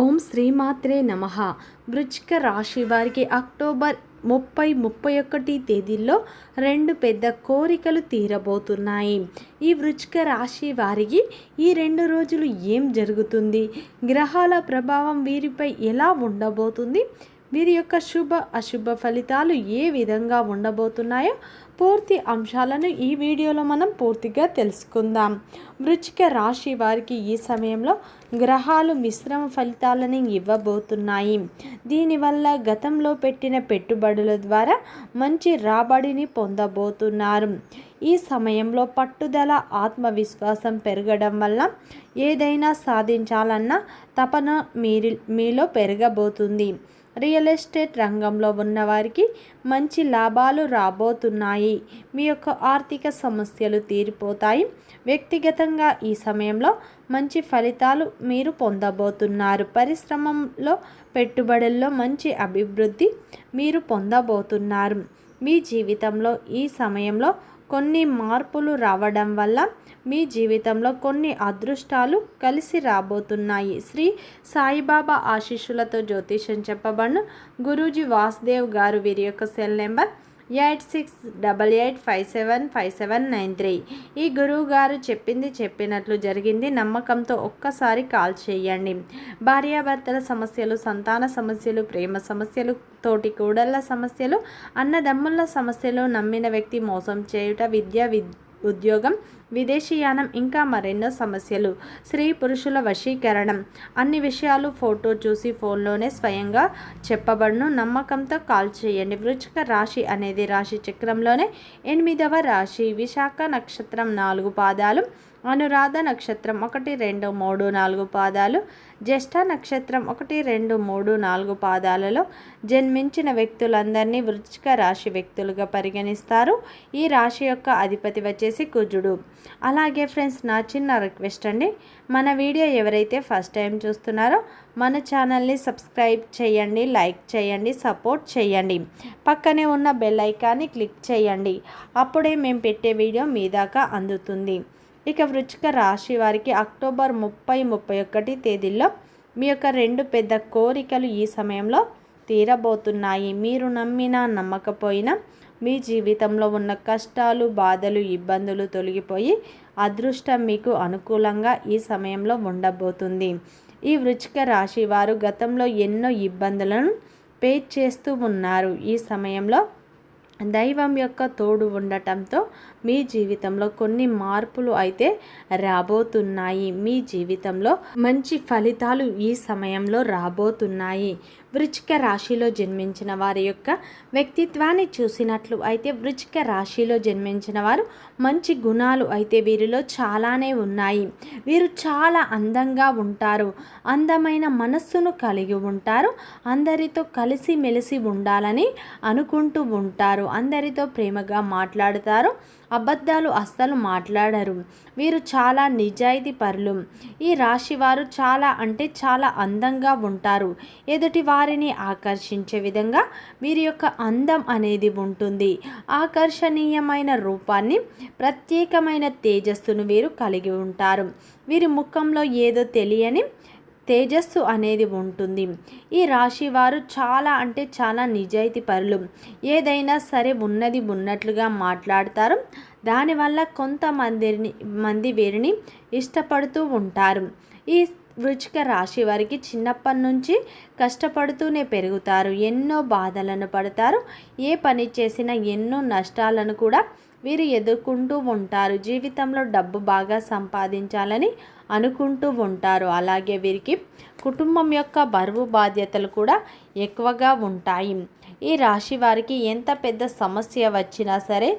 ఓం శ్రీమాత్రే నమ. వృచ్చిక రాశి వారికి అక్టోబర్ ముప్పై ముప్పై ఒకటి తేదీల్లో రెండు పెద్ద కోరికలు తీరబోతున్నాయి. ఈ వృచ్చిక రాశి వారికి ఈ రెండు రోజులు ఏం జరుగుతుంది? గ్రహాల ప్రభావం వీరిపై ఎలా ఉండబోతుంది? వీరి యొక్క శుభ అశుభ ఫలితాలు ఏ విధంగా ఉండబోతున్నాయో పూర్తి అంశాలను ఈ వీడియోలో మనం పూర్తిగా తెలుసుకుందాం. వృచ్చిక రాశి వారికి ఈ సమయంలో గ్రహాలు మిశ్రమ ఫలితాలను ఇవ్వబోతున్నాయి. దీనివల్ల గతంలో పెట్టిన పెట్టుబడుల ద్వారా మంచి రాబడిని పొందబోతున్నారు. ఈ సమయంలో పట్టుదల ఆత్మవిశ్వాసం పెరగడం వల్ల ఏదైనా సాధించాలన్న తపన మీరి మీలో పెరగబోతుంది. రియల్ ఎస్టేట్ రంగంలో ఉన్నవారికి మంచి లాభాలు రాబోతున్నాయి. మీ యొక్క ఆర్థిక సమస్యలు తీరిపోతాయి. వ్యక్తిగతంగా ఈ సమయంలో మంచి ఫలితాలు మీరు పొందబోతున్నారు. పరిశ్రమలో పెట్టుబడుల్లో మంచి అభివృద్ధి మీరు పొందబోతున్నారు. మీ జీవితంలో ఈ సమయంలో కొన్ని మార్పులు రావడం వల్ల మీ జీవితంలో కొన్ని అదృష్టాలు కలిసి రాబోతున్నాయి. శ్రీ సాయిబాబా ఆశీస్సులతో జ్యోతిషం చెప్పబడిన. గురూజీ వాసుదేవ్ గారు వీరి యొక్క cell number eight six double eight five seven five seven nine three. ఈ గురువు గారు చెప్పింది చెప్పినట్లు జరిగింది. నమ్మకంతో ఒక్కసారి కాల్ చేయండి. భార్యాభర్తల సమస్యలు సంతాన సమస్యలు ప్రేమ సమస్యలు తోటి కూడళ్ళ సమస్యలు అన్నదమ్ముల సమస్యలు నమ్మిన వ్యక్తి మోసం చేయుట విద్య విద్య ఉద్యోగం విదేశీయానం ఇంకా మరెన్నో సమస్యలు. స్త్రీ పురుషుల వశీకరణం. అన్ని విషయాలు ఫోటో చూసి ఫోన్లోనే స్వయంగా చెప్పబడును. నమ్మకంతో కాల్ చేయండి. వృచ్చిక రాశి అనేది రాశి చక్రంలోనే ఎనిమిదవ రాశి. విశాఖ నక్షత్రం నాలుగు పాదాలు. అనురాధ నక్షత్రం ఒకటి రెండు మూడు నాలుగు పాదాలు. జ్యేష్ఠ నక్షత్రం ఒకటి రెండు మూడు నాలుగు పాదాలలో జన్మించిన వ్యక్తులందరినీ వృచ్చిక రాశి వ్యక్తులుగా పరిగణిస్తారు. ఈ రాశి యొక్క అధిపతి వచ్చేసి కుజుడు. అలాగే ఫ్రెండ్స్ నా చిన్న రిక్వెస్ట్ అండి. మన వీడియో ఎవరైతే ఫస్ట్ టైం చూస్తున్నారో మన ఛానల్ని సబ్స్క్రైబ్ చేయండి లైక్ చేయండి సపోర్ట్ చేయండి. పక్కనే ఉన్న బెల్ ఐకాన్ని క్లిక్ చేయండి. అప్పుడే మేము పెట్టే వీడియో మీ దాకా అందుతుంది. ఇక వృచ్చిక రాశి వారికి అక్టోబర్ ముప్పై ముప్పై ఒకటి తేదీల్లో మీ యొక్క రెండు పెద్ద కోరికలు ఈ సమయంలో తీరబోతున్నాయి. మీరు నమ్మినా నమ్మకపోయినా మీ జీవితంలో ఉన్న కష్టాలు బాధలు ఇబ్బందులు తొలగిపోయి అదృష్టం మీకు అనుకూలంగా ఈ సమయంలో ఉండబోతుంది. ఈ వృచ్చిక రాశి వారు గతంలో ఎన్నో ఇబ్బందులను పే చేస్తూ ఉన్నారు. ఈ సమయంలో దైవం యొక్క తోడు ఉండటంతో మీ జీవితంలో కొన్ని మార్పులు అయితే రాబోతున్నాయి. మీ జీవితంలో మంచి ఫలితాలు ఈ సమయంలో రాబోతున్నాయి. వృచ్చిక రాశిలో జన్మించిన వారి యొక్క వ్యక్తిత్వాన్ని చూసినట్లు అయితే వృచ్చిక రాశిలో జన్మించిన వారు మంచి గుణాలు అయితే వీరిలో చాలానే ఉన్నాయి. వీరు చాలా అందంగా ఉంటారు. అందమైన మనస్సును కలిగి ఉంటారు. అందరితో కలిసి మెలిసి ఉండాలని అనుకుంటూ ఉంటారు. అందరితో ప్రేమగా మాట్లాడుతారు. అబద్ధాలు అస్సలు మాట్లాడరు. వీరు చాలా నిజాయితీ పరులు. ఈ రాశి వారు చాలా అంటే చాలా అందంగా ఉంటారు. ఎదుటి వారిని ఆకర్షించే విధంగా వీరి యొక్క అందం అనేది ఉంటుంది. ఆకర్షణీయమైన రూపాన్ని ప్రత్యేకమైన తేజస్సును వీరు కలిగి ఉంటారు. వీరి ముఖంలో ఏదో తెలియని తేజస్సు అనేది ఉంటుంది. ఈ రాశి వారు చాలా అంటే చాలా నిజాయితీ పరులు. ఏదైనా సరే ఉన్నది ఉన్నట్లుగా మాట్లాడతారు. దానివల్ల కొంతమందిని మంది వీరిని ఇష్టపడుతూ ఉంటారు. ఈ వృచిక రాశి వారికి చిన్నప్పటి నుంచి కష్టపడుతూనే పెరుగుతారు. ఎన్నో బాధలను పడతారు. ఏ పని చేసినా ఎన్నో నష్టాలను కూడా వీరు ఎదుర్కొంటూ ఉంటారు. జీవితంలో డబ్బు బాగా సంపాదించాలని అనుకుంటూ ఉంటారు. అలాగే వీరికి కుటుంబం యొక్క బరువు బాధ్యతలు కూడా ఎక్కువగా ఉంటాయి. ఈ రాశి వారికి ఎంత పెద్ద సమస్య వచ్చినా సరే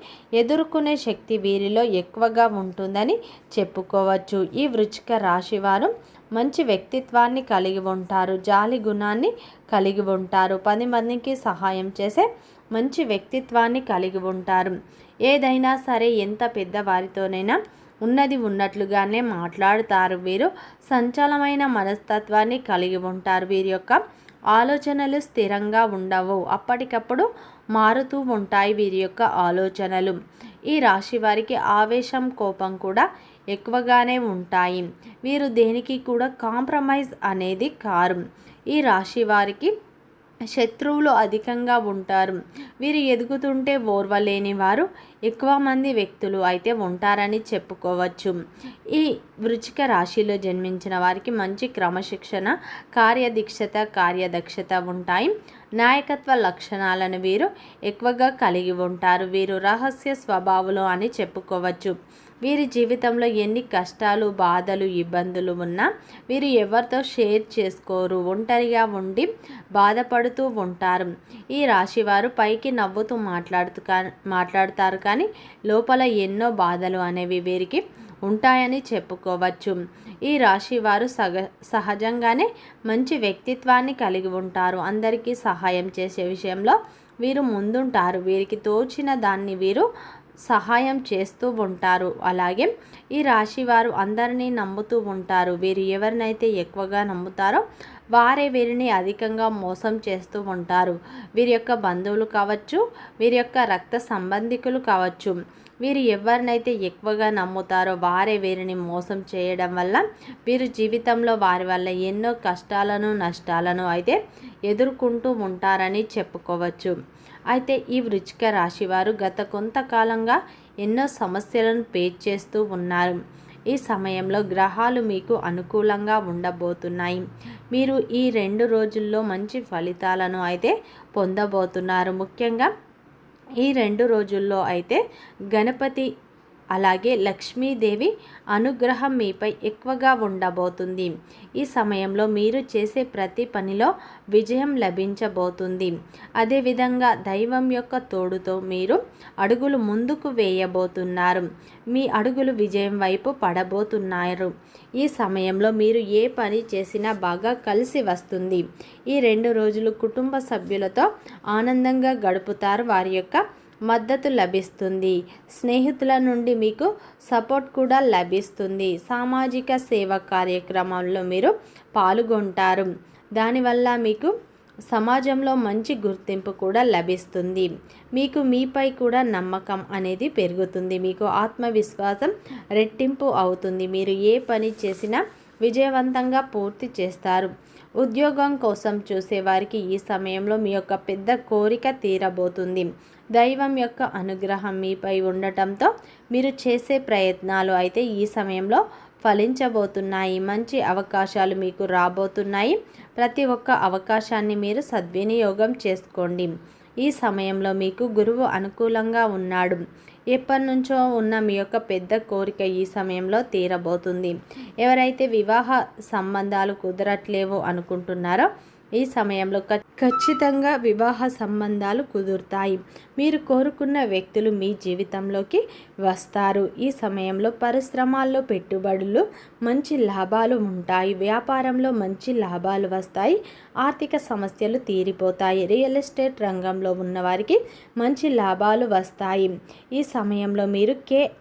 ఎదుర్కొనే శక్తి వీరిలో ఎక్కువగా ఉంటుందని చెప్పుకోవచ్చు. ఈ వృచ్చిక రాశి వారు మంచి వ్యక్తిత్వాన్ని కలిగి ఉంటారు జాలి గుణాన్ని కలిగి ఉంటారు. పది మందికి సహాయం చేసే మంచి వ్యక్తిత్వాన్ని కలిగి ఉంటారు. ఏదైనా సరే ఎంత పెద్దవారితోనైనా ఉన్నది ఉన్నట్లుగానే మాట్లాడుతారు. వీరు సంచలమైన మనస్తత్వాన్ని కలిగి ఉంటారు. వీరి యొక్క ఆలోచనలు స్థిరంగా ఉండవు. అప్పటికప్పుడు మారుతూ ఉంటాయి వీరి యొక్క ఆలోచనలు. ఈ రాశి వారికి ఆవేశం కోపం కూడా ఎక్కువగానే ఉంటాయి. వీరు దేనికి కూడా కాంప్రమైజ్ అనేది కారు. ఈ రాశి వారికి శత్రువులు అధికంగా ఉంటారు. వీరు ఎదుగుతుంటే ఓర్వలేని వారు ఎక్కువ మంది వ్యక్తులు అయితే ఉంటారని చెప్పుకోవచ్చు. ఈ వృచిక రాశిలో జన్మించిన వారికి మంచి క్రమశిక్షణ కార్యదీక్షత కార్యదక్షత ఉంటాయి. నాయకత్వ లక్షణాలను వీరు ఎక్కువగా కలిగి ఉంటారు. వీరు రహస్య స్వభావులు అని చెప్పుకోవచ్చు. వీరి జీవితంలో ఎన్ని కష్టాలు బాధలు ఇబ్బందులు ఉన్నా వీరు ఎవరితో షేర్ చేసుకోరు. ఒంటరిగా ఉండి బాధపడుతూ ఉంటారు. ఈ రాశి వారు పైకి నవ్వుతూ మాట్లాడుతూ మాట్లాడతారు కానీ లోపల ఎన్నో బాధలు అనేవి వీరికి ఉంటాయని చెప్పుకోవచ్చు. ఈ రాశి వారు సగ సహజంగానే మంచి వ్యక్తిత్వాన్ని కలిగి ఉంటారు. అందరికీ సహాయం చేసే విషయంలో వీరు ముందుంటారు. వీరికి తోచిన దాన్ని వీరు సహాయం చేస్తూ ఉంటారు. అలాగే ఈ రాశి వారు అందరినీ నమ్ముతూ ఉంటారు. వీరు ఎవరినైతే ఎక్కువగా నమ్ముతారో వారే వీరిని అధికంగా మోసం చేస్తూ ఉంటారు. వీరి యొక్క బంధువులు కావచ్చు వీరి యొక్క రక్త సంబంధికులు కావచ్చు వీరు ఎవరినైతే ఎక్కువగా నమ్ముతారో వారే వీరిని మోసం చేయడం వల్ల వీరు జీవితంలో వారి వల్ల ఎన్నో కష్టాలను నష్టాలను అయితే ఎదుర్కొంటూ ఉంటారని చెప్పుకోవచ్చు. అయితే ఈ వృచ్చిక రాశి వారు గత కొంతకాలంగా ఎన్నో సమస్యలను పేచ్ చేస్తూ ఉన్నారు. ఈ సమయంలో గ్రహాలు మీకు అనుకూలంగా ఉండబోతున్నాయి. మీరు ఈ రెండు రోజుల్లో మంచి ఫలితాలను అయితే పొందబోతున్నారు. ముఖ్యంగా ఈ రెండు రోజుల్లో అయితే గణపతి అలాగే లక్ష్మీదేవి అనుగ్రహం మీపై ఎక్కువగా ఉండబోతుంది. ఈ సమయంలో మీరు చేసే ప్రతి పనిలో విజయం లభించబోతుంది. అదేవిధంగా దైవం యొక్క తోడుతో మీరు అడుగులు ముందుకు వేయబోతున్నారు. మీ అడుగులు విజయం వైపు పడబోతున్నారు. ఈ సమయంలో మీరు ఏ పని చేసినా బాగా కలిసి వస్తుంది. ఈ రెండు రోజులు కుటుంబ సభ్యులతో ఆనందంగా గడుపుతారు వారి యొక్క మద్దతు లభిస్తుంది. స్నేహితుల నుండి మీకు సపోర్ట్ కూడా లభిస్తుంది. సామాజిక సేవ కార్యక్రమంలో మీరు పాల్గొంటారు. దానివల్ల మీకు సమాజంలో మంచి గుర్తింపు కూడా లభిస్తుంది. మీకు మీపై కూడా నమ్మకం అనేది పెరుగుతుంది. మీకు ఆత్మవిశ్వాసం రెట్టింపు అవుతుంది. మీరు ఏ పని చేసినా విజయవంతంగా పూర్తి చేస్తారు. ఉద్యోగం కోసం చూసేవారికి ఈ సమయంలో మీ యొక్క పెద్ద కోరిక తీరబోతుంది. దైవం యొక్క అనుగ్రహం మీపై ఉండటంతో మీరు చేసే ప్రయత్నాలు అయితే ఈ సమయంలో ఫలించబోతున్నాయి. మంచి అవకాశాలు మీకు రాబోతున్నాయి. ప్రతి ఒక్క అవకాశాన్ని మీరు సద్వినియోగం చేసుకోండి. ఈ సమయంలో మీకు గురువు అనుకూలంగా ఉన్నాడు. ఎప్పటి నుంచో ఉన్న మీ యొక్క పెద్ద కోరిక ఈ సమయంలో తీరబోతుంది. ఎవరైతే వివాహ సంబంధాలు కుదరట్లేవో అనుకుంటున్నారో ఈ సమయంలో ఖచ్చితంగా వివాహ సంబంధాలు కుదురుతాయి. మీరు కోరుకున్న వ్యక్తులు మీ జీవితంలోకి వస్తారు. ఈ సమయంలో పరిశ్రమాల్లో పెట్టుబడులు మంచి లాభాలు ఉంటాయి. వ్యాపారంలో మంచి లాభాలు వస్తాయి. ఆర్థిక సమస్యలు తీరిపోతాయి. రియల్ ఎస్టేట్ రంగంలో ఉన్నవారికి మంచి లాభాలు వస్తాయి. ఈ సమయంలో మీరు కే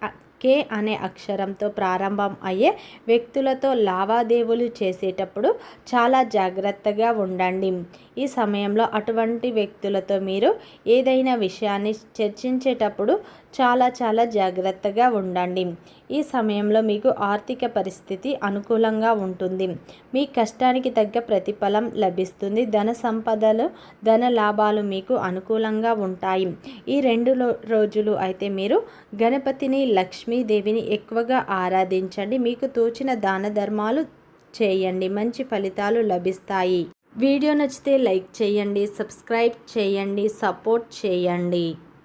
కే అనే అక్షరంతో ప్రారంభం అయ్యే వ్యక్తులతో లావాదేవీలు చేసేటప్పుడు చాలా జాగ్రత్తగా ఉండండి. ఈ సమయంలో అటువంటి వ్యక్తులతో మీరు ఏదైనా విషయాన్ని చర్చించేటప్పుడు చాలా చాలా జాగ్రత్తగా ఉండండి. ఈ సమయంలో మీకు ఆర్థిక పరిస్థితి అనుకూలంగా ఉంటుంది. మీ కష్టానికి తగ్గ ప్రతిఫలం లభిస్తుంది. ధన సంపదలు ధన లాభాలు మీకు అనుకూలంగా ఉంటాయి. ఈ రెండు రోజులు అయితే మీరు గణపతిని లక్ష్మీదేవిని ఎక్కువగా ఆరాధించండి. మీకు తోచిన దాన ధర్మాలు చేయండి. మంచి ఫలితాలు లభిస్తాయి. వీడియో నచ్చితే లైక్ చేయండి సబ్స్క్రైబ్ చేయండి సపోర్ట్ చేయండి.